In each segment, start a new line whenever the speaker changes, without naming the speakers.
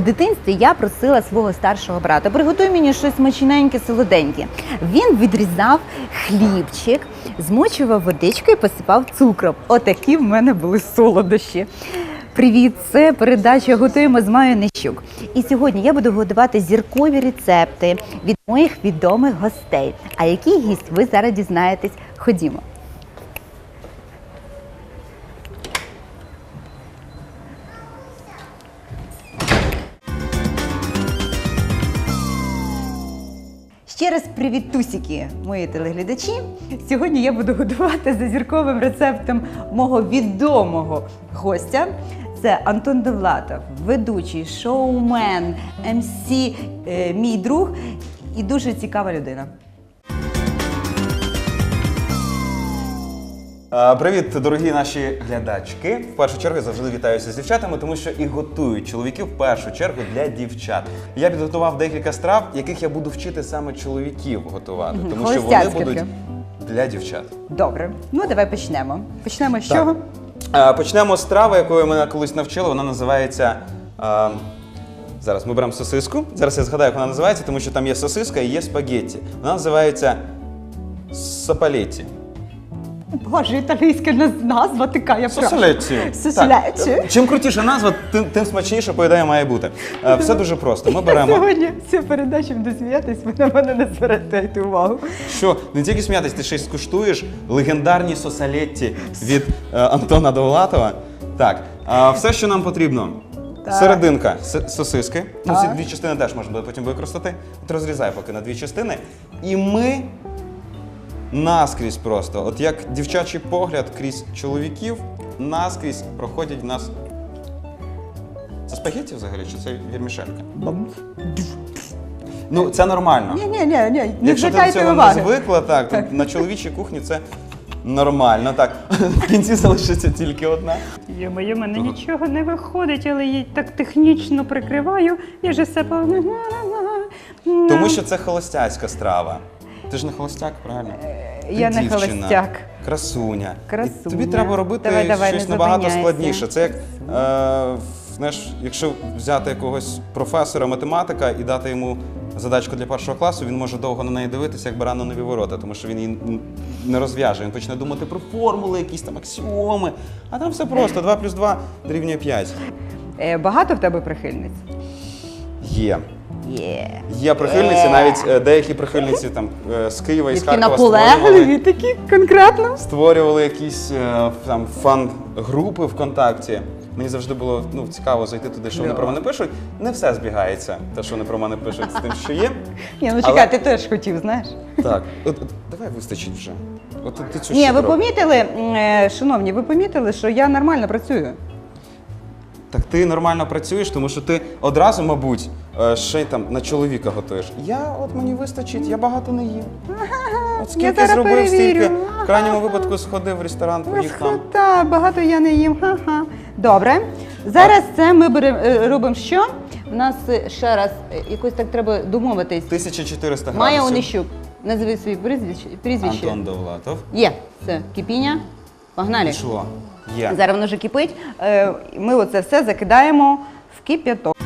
Дитинстві я просила свого старшого брата, приготуй мені щось смачненьке, солоденьке. Він відрізав хлібчик, змочував водичкою і посипав цукром. Отакі в мене були солодощі. Привіт, це передача Готуємо з Маю Нещук. І сьогодні я буду готувати зіркові рецепти від моїх відомих гостей. А який гість ви зараз дізнаєтесь? Ходімо. Ще раз привіт, тусіки, мої телеглядачі. Сьогодні я буду готувати за зірковим рецептом мого відомого гостя. Це Антон Довлатов, ведучий, шоумен, МС, е, мій друг і дуже цікава людина.
А, Привіт, дорогі наші глядачки. В першу чергу я завжди вітаюся з дівчатами, тому що і готують чоловіків в першу чергу для дівчат. Я підготував декілька страв, яких я буду вчити саме чоловіків готувати, тому що вони
холостяцькі
будуть для дівчат.
Добре, ну давай почнемо. Почнемо з
Так.
чого?
А, Почнемо з страви, якою мене колись навчили. Вона називається. а, Зараз ми беремо сосиску. Зараз я згадаю, як вона називається, тому що там є сосиска і є спагетті. Вона називається сапалетті.
Боже, італійська назва така, я.
Соселетті. Так. Чим крутіша назва, тим, тим смачніше поїдає має бути. Е, Все дуже просто. Ми беремо.
Сьогодні цю передачу буду сміятись, ви на мене не звертайте увагу.
Що не тільки сміятись, ти ще й скуштуєш легендарні сосалетті від е, Антона Довлатова. Так, а все, що нам потрібно.
Так.
Серединка с- сосиски. Ну, ці
Так.
дві частини теж можна буде потім використати. От розрізай поки на дві частини. І ми наскрізь просто, от як дівчачий погляд крізь чоловіків, наскрізь проходять в нас. Це спагетті взагалі, чи це вірмішелька? Ну, це нормально.
Ні, ні, ні, ні, не
Якщо ти до цього не
уваги.
звикла, так, то на чоловічій кухні це нормально. Так, в кінці залишиться тільки одна.
Йо-моє, мене нічого не виходить, але я так технічно прикриваю. Я ж все по-
Тому що це холостяцька страва. Ти ж не холостяк, правильно? Ти
Я не
дівчина,
холостяк.
Красуня.
Красуня.
І тобі треба робити
Давай, давай,
щось
не
набагато
зупиняйся.
складніше. Це як, е, знаєш, якщо взяти якогось професора математика і дати йому задачку для першого класу, він може довго на неї дивитися, як баран на нові ворота, тому що він її н- не розв'яже. Він почне думати про формули, якісь там аксіоми. А там все просто: 2 плюс 2 дорівнює 5.
Е, Багато в тебе прихильниць?
Є.
Є.
Є прихильниці, навіть е, деякі прихильниці там е, з Києва і з
Такі
Харкова
наполегливі, такі конкретно.
створювали якісь е, там фан-групи ВКонтакті. Мені завжди було ну, цікаво зайти туди, що вони про мене пишуть. Не все збігається, те, що вони про мене пишуть з тим, що є.
Ні, ну
Але-
чекай, ти теж хотів, знаєш.
Так, от, от давай вистачить вже. От ти цю
Ні, ви
дорогу.
помітили, м, е, шановні, ви помітили, що я нормально працюю.
Так ти нормально працюєш, тому що ти одразу, мабуть, е, ще й там на чоловіка готуєш. Я от мені вистачить, я багато не їм. От скільки зробив, стільки. В крайньому випадку сходив в ресторан, поїв там.
Так, багато я не їм. Ха-ха. Добре. Зараз це ми е, робимо що? У нас е, ще раз якось так треба домовитись.
1400 градусів.
Майя Онищук. Назови свої прізвище. прізвище.
Антон Довлатов.
Є. Це кипіння. Погнали.
Пішло. Є.
Зараз воно вже кипить. Е, Ми оце все закидаємо в кип'яток.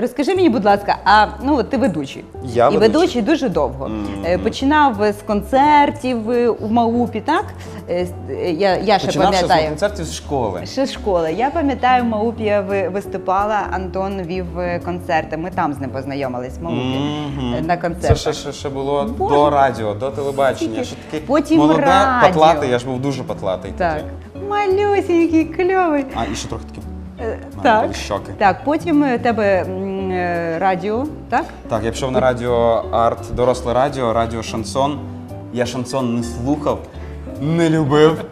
Розкажи мені, будь ласка, а ну от ти ведучий.
Я
і
ведучий.
ведучий дуже довго. Е, Починав з концертів е, у Маупі, так? Е, Я, я ще
Починав ще з
пам'ятаю.
концертів з школи.
Ще з школи. Я пам'ятаю, в Маупі я виступала, Антон вів концерти. Ми там з ним познайомились в Маупі е, на
Це ще, ще, ще було
Боже.
до радіо, до телебачення. Ще такий
Потім
молоде,
радіо.
патлатий, я ж був дуже патлатий
Так.
тоді.
Малюсенький, кльовий.
А, і ще трохи такі.
Е, Так.
щоки.
Так, потім е, тебе м, е, радіо, так?
Так, я пішов на радіо Арт, доросле радіо, радіо Шансон. Я шансон не слухав, не любив,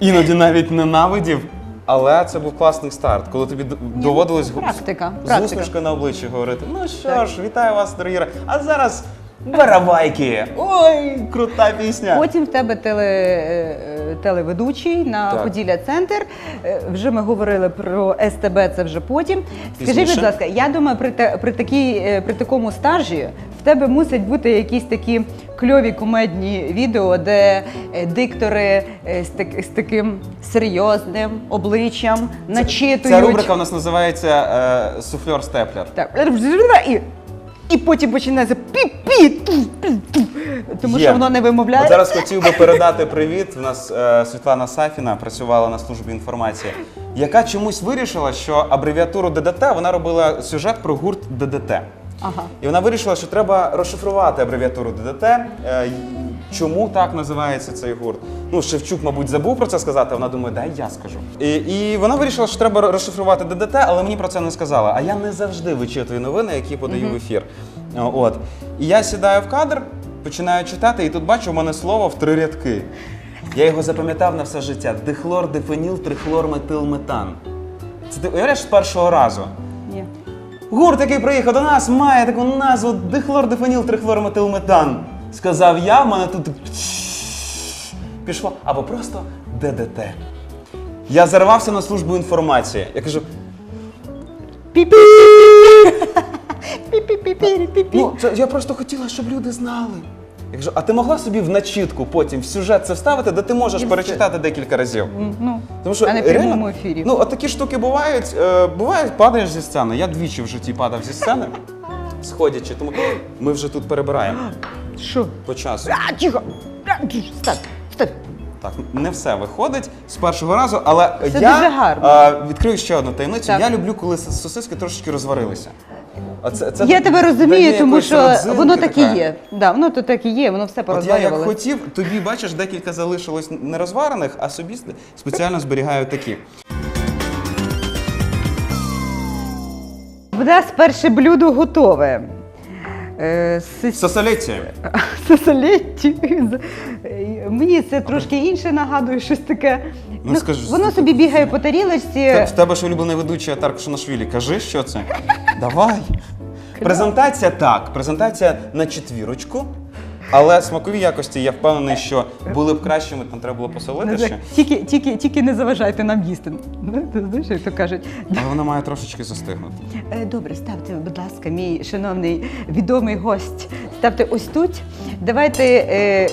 іноді навіть ненавидів. Але це був класний старт, коли тобі д- доводилось гу-
практика,
з
практика.
усмішкою на обличчі говорити. Ну що ж, вітаю вас, дорогі. ра- А зараз Барабайки! Ой, крута пісня!
Потім в тебе теле, е, е, телеведучий на
Так.
Поділля Центр. Е, Вже ми говорили про СТБ, це вже потім. Скажи,
Пізніше.
будь ласка, я думаю, при, при, такій, е, при такому стажі в тебе мусять бути якісь такі кльові кумедні відео, де е, диктори е, з, так, з таким серйозним обличчям начитують.
Ця рубрика у нас називається е, Суфльор Степлер.
Так, і, і потім починається пі-пі, ту, пі, ту, тому
Є.
що воно не вимовляє.
От зараз хотів би передати привіт. У нас е, Світлана Сафіна працювала на службі інформації, яка чомусь вирішила, що абревіатуру ДДТ вона робила сюжет про гурт ДДТ.
Ага.
І вона вирішила, що треба розшифрувати абревіатуру ДДТ. Е, Чому так називається цей гурт? Ну, Шевчук, мабуть, забув про це сказати, а вона думає, дай я скажу. І, і вона вирішила, що треба розшифрувати ДДТ, але мені про це не сказала. А я не завжди вичитую новини, які подаю в ефір. От. І я сідаю в кадр, починаю читати, і тут бачу, в мене слово в три рядки. Я його запам'ятав на все життя: дихлор, дифеніл, трихлор, метил, метан. Це ти уявляєш з першого разу.
Ні.
Гурт, який приїхав до нас, має таку назву дихлордифеніл трихлорметилметан. Сказав я, в мене тут пішло, або просто ДДТ. Я зарвався на службу інформації. Я кажу:
Пі-пі.
Ну, це, я просто хотіла, щоб люди знали. Я кажу, а ти могла собі в начітку потім в сюжет це вставити, де ти можеш перечитати декілька разів.
Ну,
Тому що
а не в
реально,
прямому ефірі.
Ну, от такі штуки бувають. Е, бувають, падаєш зі сцени. Я двічі в житті падав зі сцени, сходячи, тому ми вже тут перебираємо
Що?
по часу.
А, тихо. А, стоп.
Так, не все виходить з першого разу, але
Це
я
дуже гарно.
е, відкрию ще одну таємницю.
Так.
Я люблю, коли сос- сосиски трошечки розварилися. А це, це
Я тебе
дає
розумію, тому
якоїсь
що
родзинки
воно так і
таке.
є. Да, воно то так і є, воно все
От я як
порозвалювалося.
хотів, тобі бачиш, декілька залишилось нерозварених, а собі спеціально зберігаю такі.
В нас перше блюдо готове. Е,
Сосолетті.
Сосалетті. Мені це трошки інше нагадує, щось таке.
Ну, скажи,
воно
що
собі бігає по тарілочці.
В тебе ж улюблений ведучий Атар Кушанашвілі. Кажи, що це? Давай. Презентація так. Презентація на четвірочку. Але смакові якості я впевнений, що були б кращими, там треба було посолити ще.
Тільки, тільки, тільки не заважайте нам їсти. Ну, ти Знаєш, як то кажуть.
Але вона має трошечки застигнути.
Е, Добре, ставте, будь ласка, мій шановний відомий гость. Ставте ось тут. Давайте е,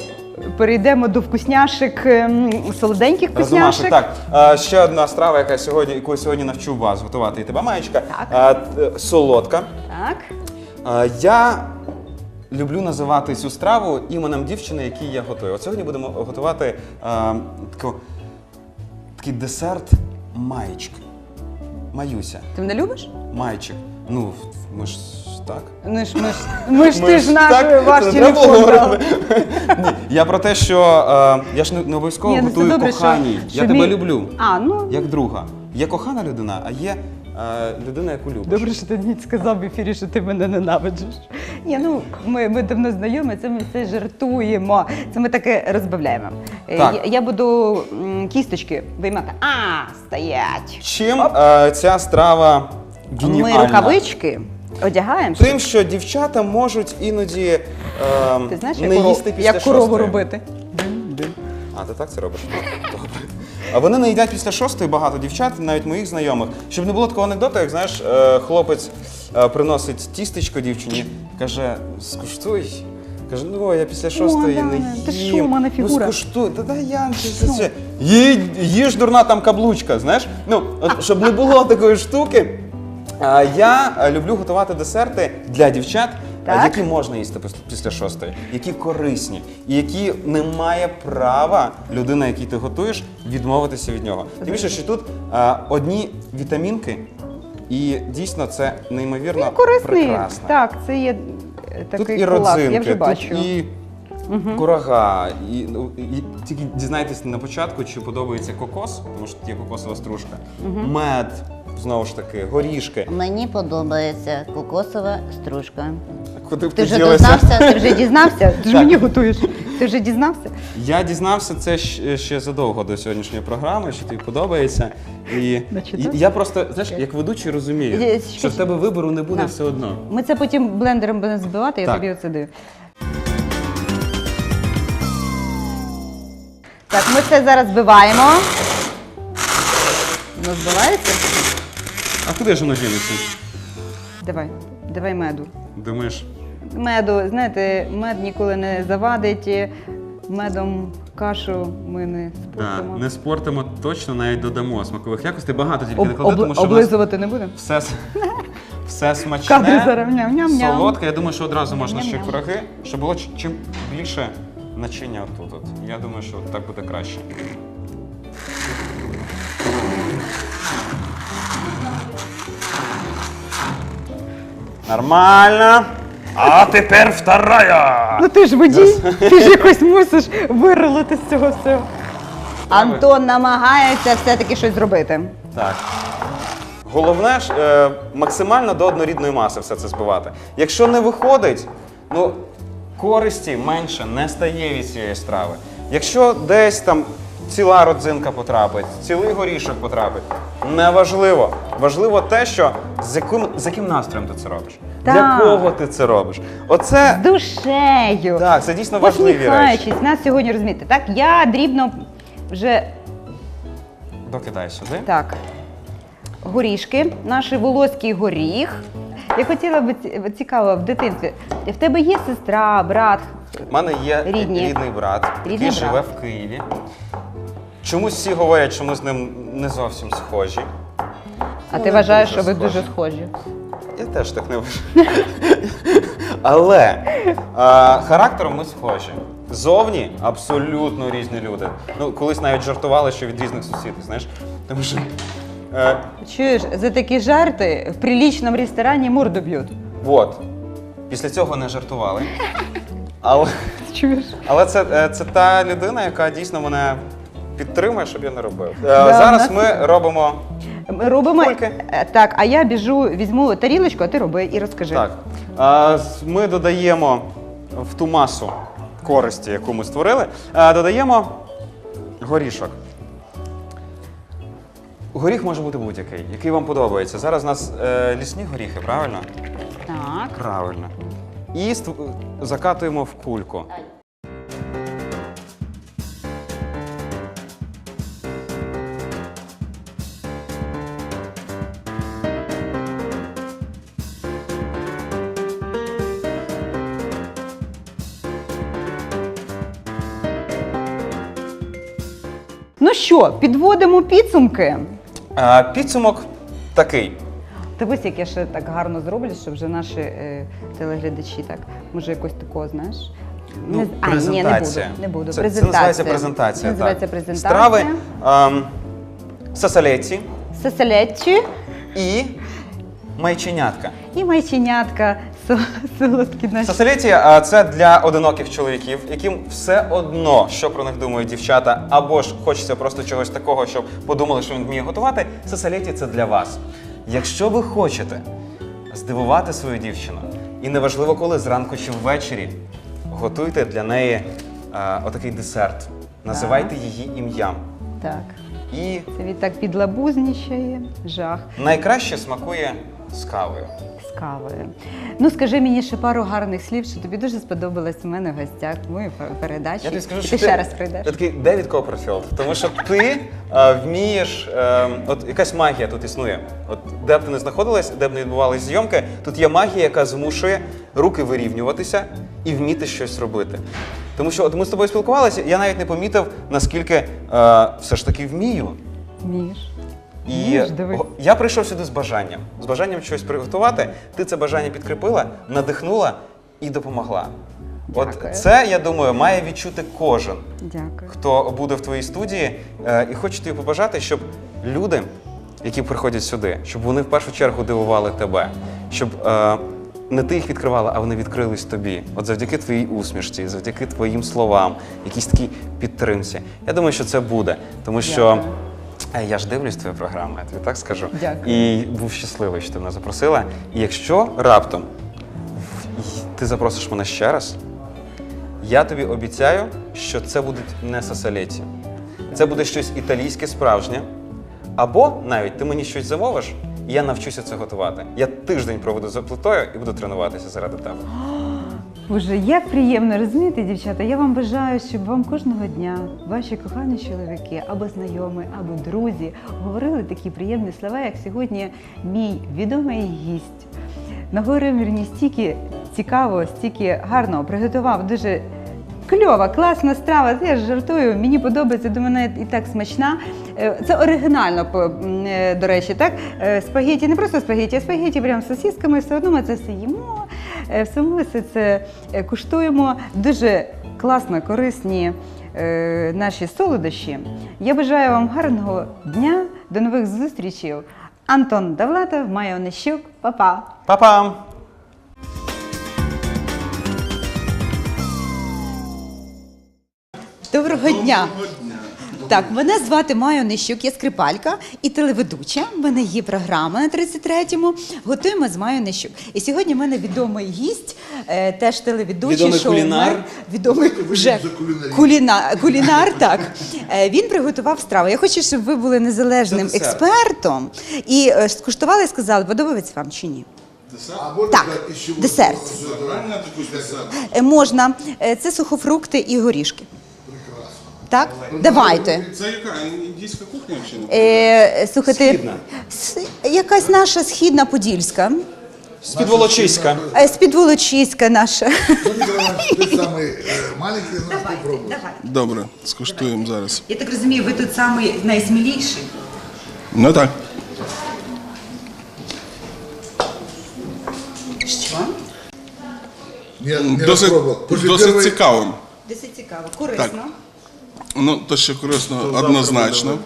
перейдемо до вкусняшек, ем, солоденьких
Розумашек,
вкусняшек.
так. А, ще одна страва, яка сьогодні, яку я сьогодні навчу вас готувати і тебе, Маєчка.
Так.
Т- солодка.
Так.
Я люблю називати цю страву іменем дівчини, якій я готую. От сьогодні будемо готувати а, таку, такий десерт маєчки. Маюся.
Ти мене любиш?
Майчик. Ну, ми ж так.
Ну ж, ми ж, ми ж ти ж наш ваш
не. Ні, я про те, що е, я ж не, не обов'язково
Ні, ну це
готую
добре, що-
коханій.
що
я тебе
мій-
люблю.
А, ну
Як друга. Є кохана людина, а є е, людина, яку любиш.
добре, що ти мені сказав в ефірі, що ти мене ненавидиш. Ні, ну ми, ми давно знайомі, це ми все жартуємо. Це ми таке розбавляємо. Е,
Так.
Я, я буду м, кісточки виймати. А, стоять.
Чим е, ця страва геніальна?
Ми рукавички одягаємо.
Тим, що дівчата можуть іноді е,
Ти знаєш,
не
як,
їсти
коров,
після
як корову
шостої.
робити?
А, ти так це робиш? Добре. А вони не їдять після шостої багато дівчат, навіть моїх знайомих. Щоб не було такого анекдоту, як знаєш, е, хлопець е, приносить тістечко дівчині, каже, скуштуй. Каже, ну я після шостої
да,
не
да. Ти що, в мене фігура.
Ну скуштуй, та дай я це, це. Їй, їж дурна там каблучка, знаєш? Ну, от, щоб не було такої штуки. А, я е, люблю готувати десерти для дівчат,
Так.
які можна їсти після шостої, які корисні, і які не має права людина, якій ти готуєш, відмовитися від нього. Тим більше, що тут а, одні вітамінки, і дійсно це неймовірно
Він корисний.
прекрасно.
Так, це є е, такий
Тут і
клас,
родзинки,
я вже бачу.
тут і курага, і, ну, і тільки дізнайтесь на початку, чи подобається кокос, тому що тут є кокосова стружка, мед, знову ж таки горішки.
Мені подобається кокосова стружка.
Куди
ти, вже
ділася?
ти вже дізнався? Ти ж мені готуєш. Ти вже дізнався?
Я дізнався це щ- ще задовго до сьогоднішньої програми, що тобі подобається. І,
ну,
і я просто, знаєш, як ведучий розумію,
е, е,
що в тебе вибору не буде
Да.
все одно.
Ми це потім блендером будемо збивати, я
Так.
тобі оце даю. Так, ми це зараз збиваємо. Воно збивається?
А куди ж воно дінеться?
Давай, давай меду.
Думаєш?
Меду, знаєте, мед ніколи не завадить. Медом кашу ми не спортимо.
не спортимо, точно навіть додамо смакових якостей. Багато тільки
Об-
не
обли-
тому що в нас
облизувати не будемо?
все, с- все
Кадри
смачне,
зараз ням-ням-ням.
солодке. Я думаю, що одразу можна ще
Ням-ням.
щоб було ч- чим більше начиння отут. От. Я думаю, що так буде краще. Нормально. А тепер вторая.
Ну ти ж водій, ти ж якось мусиш виролити з цього всього. Антон намагається все-таки щось зробити.
Так. Головне ж е, максимально до однорідної маси все це збивати. Якщо не виходить, ну користі менше не стає від цієї страви. Якщо десь там ціла родзинка потрапить, цілий горішок потрапить, неважливо. Важливо те, що з яким, з яким настроєм ти це робиш. Для
Так.
кого ти це робиш? Оце
З душею.
так, це дійсно важливі речі.
Посміхаючись, нас сьогодні розумієте. Так, я дрібно вже
Докидай сюди.
так. Горішки, наш волоський горіх. Я хотіла б ці- цікаво в дитинстві. В тебе є сестра, брат?
У мене є
Рідні.
рідний брат,
Рідний
який
брат.
живе в Києві. Чомусь всі говорять, що ми з ним не зовсім схожі.
А
Ну,
ти
не
вважаєш,
дуже
що ви
схожі.
дуже схожі?
Я теж так не вважаю. Але а, характером ми схожі. Зовні абсолютно різні люди. Ну, колись навіть жартували, що від різних сусідів, знаєш. Тому що. Е,
Чуєш, за такі жарти в прилічному ресторані морду б'ють.
от. Після цього не жартували. Але,
Чуєш?
але це, е, це та людина, яка дійсно мене підтримує, щоб я не робив. Е,
Да,
зараз
в
ми робимо.
Ми робимо
Кульки.
Е, так, а я біжу, візьму тарілочку, а ти роби і розкажи.
Так. А, з- Ми додаємо в ту масу користі, яку ми створили, а, додаємо горішок. Горіх може бути будь-який, який вам подобається. Зараз у нас е, лісні горіхи, правильно?
Так.
Правильно. І ст- закатуємо в кульку.
Ну що, підводимо підсумки.
А, підсумок такий.
Дивись, як я ще так гарно зроблю, щоб вже наші е, телеглядачі так, може якось такого, знаєш.
Ну,
Не- а, ні, не буду. Не буду.
Це, це називається презентація.
Це називається
так.
презентація.
Страви ем, сасалеці
Сеселечі
і майченятка.
і майченятка наші.
Це для одиноких чоловіків, яким все одно, що про них думають дівчата, або ж хочеться просто чогось такого, щоб подумали, що він вміє готувати. Сасалеті це для вас. Якщо ви хочете здивувати свою дівчину, і неважливо коли зранку чи ввечері, готуйте для неї а, отакий десерт. Називайте її ім'ям.
Так.
І
Це він так підлабузнічає, жах
найкраще смакує з кавою.
Кавою. Ну скажи мені ще пару гарних слів, що тобі дуже сподобалось у мене в гостях в передачі.
Я тобі скажу,
І
що
ти ще раз прийдеш.
Ти такий Девід Копперфілд, тому що ти е, вмієш, е, от якась магія тут існує. От де б ти не знаходилась, де б не відбувалися зйомки, тут є магія, яка змушує руки вирівнюватися і вміти щось робити. Тому що от ми з тобою спілкувалися, я навіть не помітив, наскільки е, все ж таки вмію.
Вмієш.
І
дивись.
я прийшов сюди з бажанням. З бажанням щось приготувати. Ти це бажання підкріпила, надихнула і допомогла. От
Дякую.
це, я думаю, має відчути кожен
Дякую.
хто буде в твоїй студії, е, і хочу тобі побажати, щоб люди, які приходять сюди, щоб вони в першу чергу дивували тебе, щоб е, не ти їх відкривала, а вони відкрились тобі. От завдяки твоїй усмішці, завдяки твоїм словам, якійсь такій підтримці. Я думаю, що це буде, тому що.
Дякую.
Я ж дивлюсь твою програму, я тобі так скажу.
Дякую.
І був щасливий, що ти мене запросила. І якщо раптом ти запросиш мене ще раз, я тобі обіцяю, що це будуть не сасалеті. Це буде щось італійське справжнє. Або навіть ти мені щось замовиш, і я навчуся це готувати. Я тиждень проведу за плитою і буду тренуватися заради тебе.
Боже, як приємно розумієте, дівчата. Я вам бажаю, щоб вам кожного дня ваші кохані чоловіки або знайомі, або друзі говорили такі приємні слова, як сьогодні мій відомий гість. Наговорив мені стільки цікаво, стільки гарного приготував дуже. Кльова, класна страва. Я ж жартую. Мені подобається, до мене і так смачна. Е, Це оригінально, е, до речі, так? Е, Спагеті, не просто спагеті, а спагеті прямо з сосісками. Все одно ми це все їмо. Е, Все ми це е, куштуємо. Дуже класно, корисні е, наші солодощі. Я бажаю вам гарного дня, до нових зустрічей. Антон Давлатов, Майя Онищук, па-па!
Па-пам!
Доброго дня! Так, мене звати Майя Нищук, я скрипалька і телеведуча. У мене є програма на 33-му. Готуємо з Майю Нищук. І сьогодні в мене відомий гість, е, теж телеведучий
Відомий
шоумен.
кулінар.
Відомий вже кулінар, кулінар, так. Е, Він приготував страву. Я хочу, щоб ви були незалежним
Це десерт.
експертом і е, скуштували і сказали, подобається вам чи ні.
А можно
Так,
сказать, из чего
десерт.
сделано.
Е, Можна. Е, Це сухофрукти і горішки. Так? Давайте.
Це яка індійська кухня чи не?
Е, слухайте,
Східна.
с- якась наша східна подільська,
З-під Волочиська.
е, з-під Волочиська наша.
Ну, Николай Иванович, ты самый э, маленький, но попробуй.
Добре, скуштуємо зараз.
Я так розумію, ви тут самий найсміліший.
Ну так.
Що?
Не, не
Досить,
распробовал. После
досить
первой-
цікаво.
Досить цікаво, корисно.
Ну, то що корисно однозначно,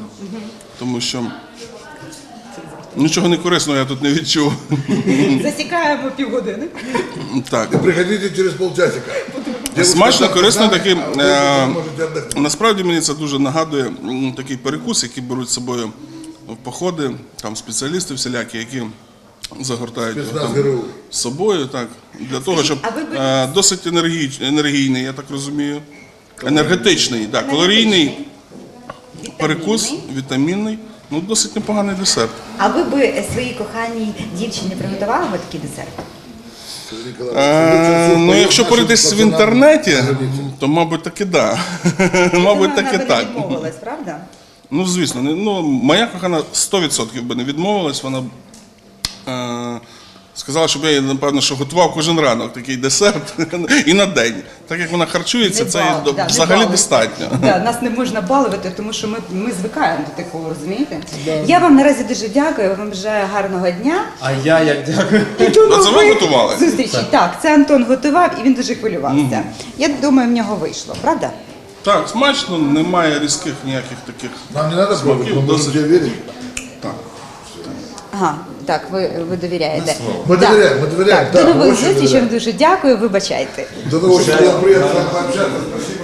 тому що нічого не корисного я тут не відчув.
Засікаємо півгодини.
Так.
Приходите через полчасика.
Смачно, корисно таким. е. Насправді мені це дуже нагадує м, такий перекус, який беруть з собою в походи, там спеціалісти всілякі, які загортають його там
ГРУ.
з собою, так, для того, щоб
а ви би-
е, досить енергій, енергійний, я так розумію. Енергетичний, так, калорійний перекус, вітамінний, ну досить непоганий десерт.
А ви би своїй коханій дівчині приготували би такий десерт?
Е, ну, якщо поритись в інтернеті, то, мабуть, таки да. Мабуть, таки
Вона
так.
відмовилась, правда?
Ну, звісно, не- ну, моя кохана 100% би не відмовилась. Вона е, сказала, щоб я напевно, що готував кожен ранок такий десерт і на день. Так як вона харчується,
Не
це
бал- да,
взагалі достатньо.
Да, нас не можна балувати, тому що ми, ми звикаємо до такого, розумієте? Я вам наразі дуже дякую, вам бажаю гарного дня.
А я як дякую.
А це ви готували?
Зустрічі. Так, це Антон готував і він дуже хвилювався. Я думаю, в нього вийшло, правда?
Так, смачно, немає різких ніяких таких.
Нам не мы можем
досить. Так.
Ага, так, ви, ви довіряєте.
Ми
Так.
довіряємо, ми довіряємо,
Так,
так,
до нових
очень
зустрічей,
довіряємо.
дуже дякую, вибачайте.
До нового, вами пообщаться. Спасибо.